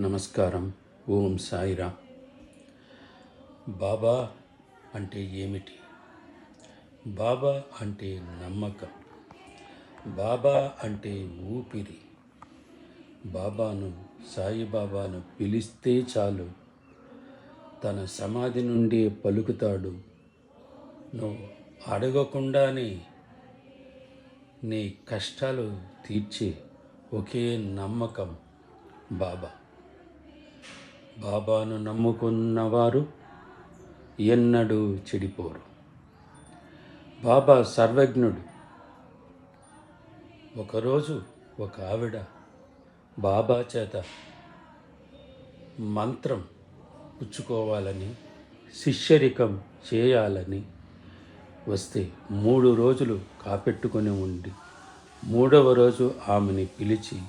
నమస్కారం. ఓం సాయిరా. బాబా అంటే ఏమిటి? బాబా అంటే నమ్మకం. బాబా అంటే ఊపిరి. బాబాను సాయిబాబాను పిలిస్తే చాలు. తన సమాధి నుండి పలుకుతాడు. నువ్వు అడగకుండానే నీ కష్టాలు తీర్చే ఒకే నమ్మకం బాబా. బాబాను నమ్ముకున్నవారు ఎన్నడూ చెడిపోరు. బాబా సర్వజ్ఞుడు. ఒకరోజు ఒక ఆవిడ బాబా చేత మంత్రం పుచ్చుకోవాలని శిష్యరికం చేయాలని వస్తే మూడు రోజులు కాపెట్టుకొని ఉండి మూడవ రోజు ఆమెని పిలిచి